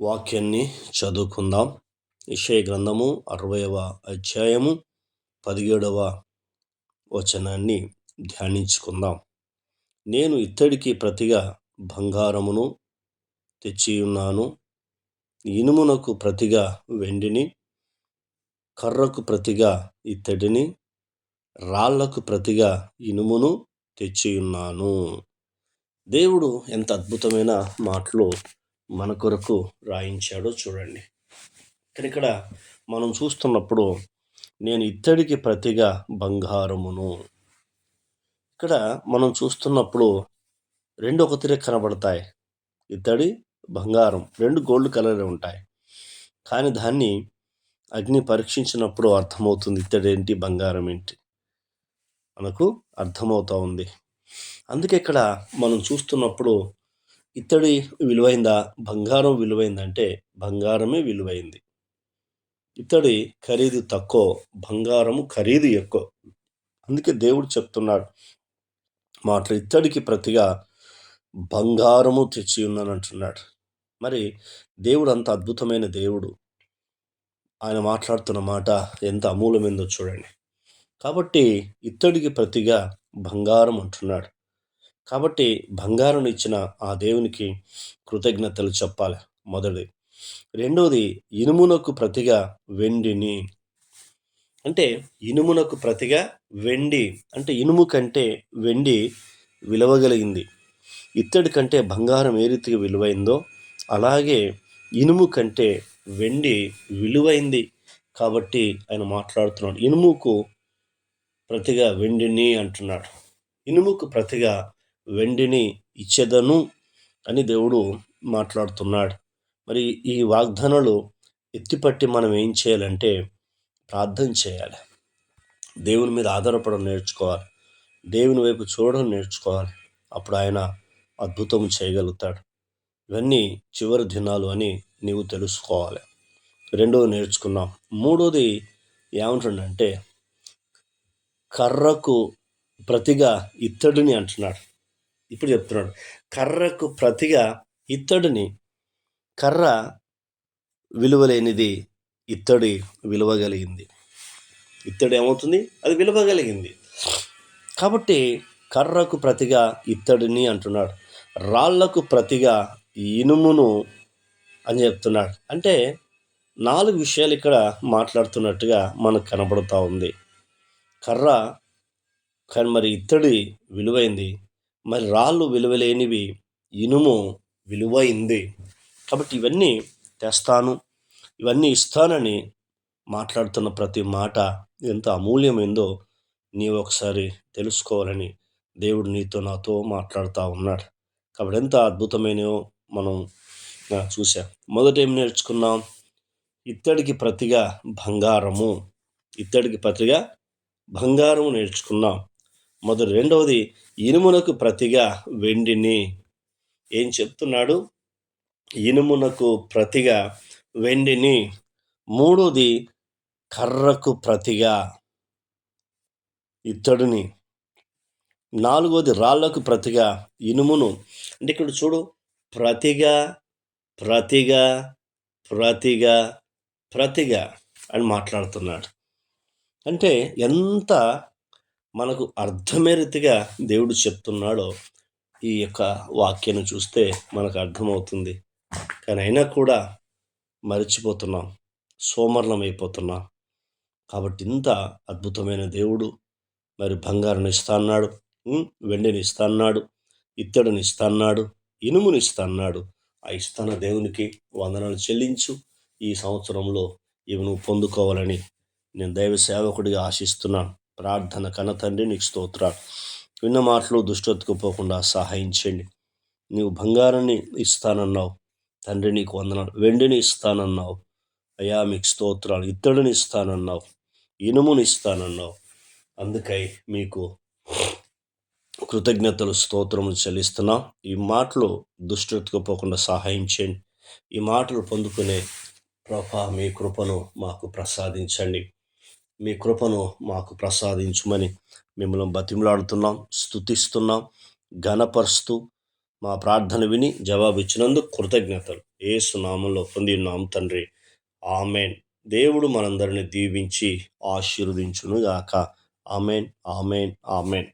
వాక్యాన్ని చదువుకుందాం. ఇషయ గ్రంథము అరవైవ అధ్యాయము పదిహేడవ వచనాన్ని ధ్యానించుకుందాం. నేను ఇత్తడికి ప్రతిగా బంగారమును తెచ్చియున్నాను. ఇనుమునకు ప్రతిగా వెండిని కర్రకు ప్రతిగా ఇత్తడిని రాళ్ళకు ప్రతిగా ఇనుమును తెచ్చియున్నాను. దేవుడు ఎంత అద్భుతమైన మాటలు మన కొరకు రాయించాడో చూడండి. కానీ ఇక్కడ మనం చూస్తున్నప్పుడు నేను ఇత్తడికి ప్రతిగా బంగారమును. ఇక్కడ మనం చూస్తున్నప్పుడు రెండు ఒకతిరే తిరిగి కనబడతాయి. ఇత్తడి బంగారం రెండు గోల్డ్ కలర్ ఉంటాయి. కానీ దాన్ని అగ్ని పరీక్షించినప్పుడు అర్థమవుతుంది ఇత్తడి ఏంటి బంగారం ఏంటి మనకు అర్థమవుతూ ఉంది. అందుకే ఇక్కడ మనం చూస్తున్నప్పుడు ఇత్తడి విలువైందా? బంగారం విలువైందంటే బంగారమే విలువైంది. ఇత్తడి ఖరీదు తక్కువ బంగారము ఖరీదు ఎక్కువ. అందుకే దేవుడు చెప్తున్నాడు మాట ఇత్తడికి ప్రతిగా బంగారము తెచ్చి ఉన్నాను అంటున్నాడు. మరి దేవుడు అంత అద్భుతమైన దేవుడు. ఆయన మాట్లాడుతున్న మాట ఎంత అమూలమైందో చూడండి. కాబట్టి ఇత్తడికి ప్రతిగా బంగారం అంటున్నాడు. కాబట్టి బంగారం ఇచ్చిన ఆ దేవునికి కృతజ్ఞతలు చెప్పాలి. మొదటి రెండవది ఇనుమునకు ప్రతిగా వెండిని. అంటే ఇనుమునకు ప్రతిగా వెండి. అంటే ఇనుము కంటే వెండి విలువగలిగింది. ఇత్తడి కంటే బంగారం ఏ రీతిగా విలువైందో అలాగే ఇనుము కంటే వెండి విలువైంది కాబట్టి ఆయన మాట్లాడుతున్నాడు. ఇనుముకు ప్రతిగా వెండిని అంటున్నాడు. ఇనుముకు ప్రతిగా వెండిని ఇచ్చేదను అని దేవుడు మాట్లాడుతున్నాడు. మరి ఈ వాగ్దానాలు ఎత్తిపట్టి మనం ఏం చేయాలంటే ప్రార్థన చేయాలి. దేవుని మీద ఆధారపడడం నేర్చుకోవాలి. దేవుని వైపు చూడడం నేర్చుకోవాలి. అప్పుడు ఆయన అద్భుతం చేయగలుగుతాడు. ఇవన్నీ చివరి దినాలు అని నీవు తెలుసుకోవాలి. రెండవ నేర్చుకున్నాం మూడోది ఏమంటుండంటే కర్రకు ప్రతిగా ఇత్తడిని అంటున్నాడు. ఇప్పుడు చెప్తున్నాడు. కర్రకు ప్రతిగా ఇత్తడిని కర్ర విలువలేనిది ఇత్తడి విలువగలిగింది. ఇత్తడి ఏమవుతుంది? అది విలువగలిగింది. కాబట్టి కర్రకు ప్రతిగా ఇత్తడిని అంటున్నాడు. రాళ్ళకు ప్రతిగా ఇనుమును అని చెప్తున్నాడు. అంటే నాలుగు విషయాలు ఇక్కడ మాట్లాడుతున్నట్టుగా మనకు కనబడుతూ ఉంది. కర్ర కానీ మరి ఇత్తడి విలువైంది. మరి రాళ్ళు విలువలేనివి ఇనుము విలువైంది. కాబట్టి ఇవన్నీ తెస్తాను. ఇవన్నీ ఇస్తానని మాట్లాడుతున్న ప్రతి మాట ఎంత అమూల్యమైందో నీవు ఒకసారి తెలుసుకోవాలని దేవుడు నీతో నాతో మాట్లాడుతూ ఉన్నాడు. కాబట్టి ఎంత అద్భుతమైనవో మనం చూసాం మొదట ఏం నేర్చుకున్నాం? ఇత్తడికి ప్రతిగా బంగారము. ఇత్తడికి ప్రతిగా బంగారము నేర్చుకున్నాం. మొదటి రెండవది ఇనుమునకు ప్రతిగా వెండిని ఏం చెప్తున్నాడు? ఇనుమునకు ప్రతిగా వెండిని మూడోది కర్రకు ప్రతిగా ఇత్తడిని. నాలుగోది రాళ్ళకు ప్రతిగా ఇనుమును. అంటే ఇక్కడ చూడు ప్రతిగా ప్రతిగా ప్రతిగా ప్రతిగా అని మాట్లాడుతున్నాడు. అంటే ఎంత మనకు అర్థమేరీతిగా దేవుడు చెప్తున్నాడో ఈ యొక్క వాక్యాన్ని చూస్తే మనకు అర్థమవుతుంది. కానీ అయినా కూడా మరిచిపోతున్నాం. సోమరణమైపోతున్నాం అయిపోతున్నాం కాబట్టి ఇంత అద్భుతమైన దేవుడు మరి బంగారుని ఇస్తాన్నాడు వెండిని ఇస్తాన్నాడు ఇత్తడిని ఇస్తాన్నాడు ఇనుముని ఇస్తాన్నాడు ఆ ఇస్తాన దేవునికి వందనాలు చెల్లించు. ఈ సంవత్సరంలో ఇవి నువ్వు పొందుకోవాలని నేను దైవ సేవకుడిగా ఆశిస్తున్నాను. ప్రార్థన కన తండ్రి నీకు స్తోత్ర విన్న మాటలు దుష్టతకు పోకుండా సహాయం చేయండి. నీవు బంగారాన్ని ఇస్తానన్నావు. తండ్రి నీకు వందనాలు. వెండిని ఇస్తానన్నావు. అయా మీకు స్తోత్రాలు. ఇత్తడిని ఇస్తానన్నావు. ఇనుముని ఇస్తానన్నావు. అందుకై మీకు కృతజ్ఞతలు స్తోత్రములు చెల్లిస్తున్నాం. ఈ మాటలు దుష్టతకు పోకుండా సహాయం చేయండి. ఈ మాటలు పొందుకునే ప్రభా మీ కృపను మాకు ప్రసాదించండి. మీ కృపను మాకు ప్రసాదించుమని మిమ్మల్ని బతిమలాడుతున్నాం స్థుతిస్తున్నాం ఘనపరుస్తూ మా ప్రార్థన విని జవాబిచ్చినందుకు కృతజ్ఞతలు. ఏ సునామంలో పొంది ఉన్నాం తండ్రి. ఆమెన్. దేవుడు మనందరిని దీవించి ఆశీర్వదించునుగాక. ఆమెన్. ఆమెన్. ఆమెన్.